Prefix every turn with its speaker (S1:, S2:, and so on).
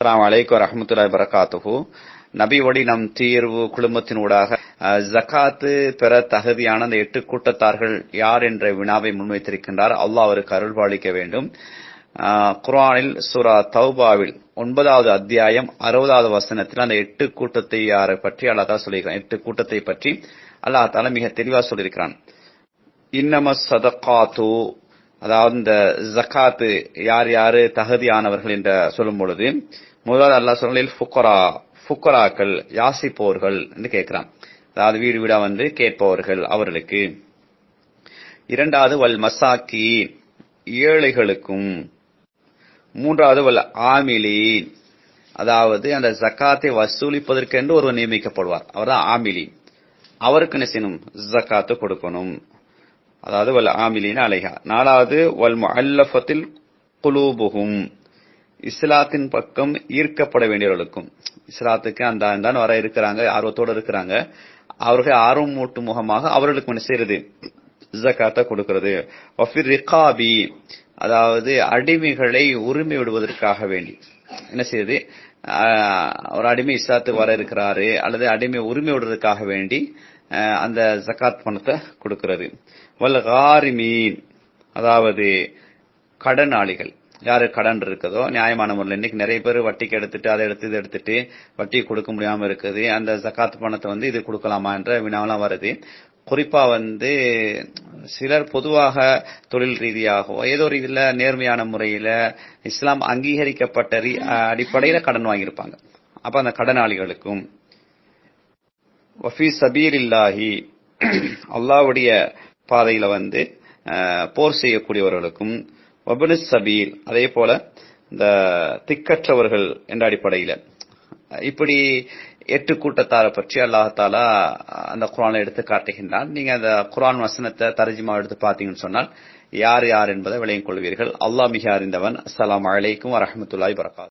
S1: அஸ்லாம் வலைக்கம் வரமத்துல்லாய் வரகாத்துஹு நபி நம் தீர்வு குழுமத்தினூடாக அஹ், ஜகாத்து பெற தகுதியான அந்த எட்டு கூட்டத்தார்கள் யார் என்ற வினாவை முன்வைத்திருக்கின்றார். அல்லாஹ் அவருக்கு அருள் பாலிக்க வேண்டும். குரானில் குர்ஆனில் சூரா தௌபாவில் ஒன்பதாவது அத்தியாயம் அறுபதாவது வசனத்தில் அந்த எட்டு கூட்டத்தை யாரை பற்றி அல்லாஹ் தாலா சொல்லியிருக்கிறான் எட்டு கூட்டத்தை பற்றி அல்லாஹ் தாலா மிக தெளிவாக சொல்லியிருக்கிறான். இன்னம சதகாத்து அதாவது இந்த ஜக்காத்து யார் யாரு தகுதியானவர்கள் என்று சொல்லும் பொழுது முதலாவது அல்லா சொல்லில் ஃபுக்கரா ஃபுக்கராக்கள் யாசிப்போர்கள் என்று கேட்கிறான். அதாவது வீடு வீடா வந்து கேட்பவர்கள் அவர்களுக்கு. இரண்டாவது வல் மசாக்கி ஏழைகளுக்கும். மூன்றாவது வல் ஆமிலி அதாவது அந்த ஜக்காத்தை வசூலிப்பதற்கென்று ஒருவர் நியமிக்கப்படுவார். அவர் தான் ஆமிலி அவருக்கு என்ன செய்யணும்? ஜக்காத்து கொடுக்கணும். அதாவது வல் ஆமிலின் அலைஹா. நாலாவது வல் அல்லஃபத்தில் குலூபுகும் இஸ்லாத்தின் பக்கம் ஈர்க்கப்பட வேண்டியவர்களுக்கும். இஸ்லாத்துக்கு அந்த அந்த வர இருக்கிறாங்க ஆர்வத்தோட இருக்கிறாங்க. அவர்கள் ஆர்வம் மூட்டும் முகமாக அவர்களுக்கு என்ன செய்யறது? ஜக்காத்தை கொடுக்கிறது. வஃபிர் ரிகாபி. அதாவது அடிமைகளை உரிமை விடுவதற்காக வேண்டி. என்ன செய்யுது ஒரு அடிமை இஸ்லாத்துக்கு வர இருக்கிறாரு அல்லது அடிமை உரிமை விடுறதுக்காக வேண்டி அந்த ஜக்காத் பணத்தை கொடுக்கிறது. வல் காரிமீன் அதாவது கடனாளிகள். யாரு கடன் இருக்குதோ நியாயமான முறையில் இன்னைக்கு நிறைய பேர் வட்டிக்கு எடுத்துட்டு அதை எடுத்து இதை எடுத்துட்டு வட்டி கொடுக்க முடியாம இருக்குது. அந்த ஜக்காத் பணத்தை வந்து இது கொடுக்கலாமா என்ற வினாவெல்லாம் வருது. குறிப்பா வந்து சிலர் பொதுவாக தொழில் ரீதியாகவோ ஏதோ ரீதியில் நேர்மையான முறையில இஸ்லாம் அங்கீகரிக்கப்பட்ட ரீ- அடிப்படையில கடன் வாங்கியிருப்பாங்க. அப்ப அந்த கடனாளிகளுக்கும் வஃபி சபீரில்லாஹி அல்லாவுடைய பாதையில வந்து அஹ், போர் செய்யக்கூடியவர்களுக்கும் வபனு சபீர் அதே போல இந்த திக்கற்றவர்கள் என்ற அடிப்படையில இப்படி எட்டு கூட்டத்தாரை பற்றி அல்லாஹாலா அந்த குரானை எடுத்து காட்டுகின்றான். நீங்க அந்த குரான் வசனத்தை தரஜிமா எடுத்து பார்த்தீங்கன்னு சொன்னால் யார் யார் என்பதை விளங்கிக் கொள்வீர்கள். அல்லாஹ் மிக அறிந்தவன். அஸ்லாம் அலைக்கும் வரமத்துல்லாய் வரகாத்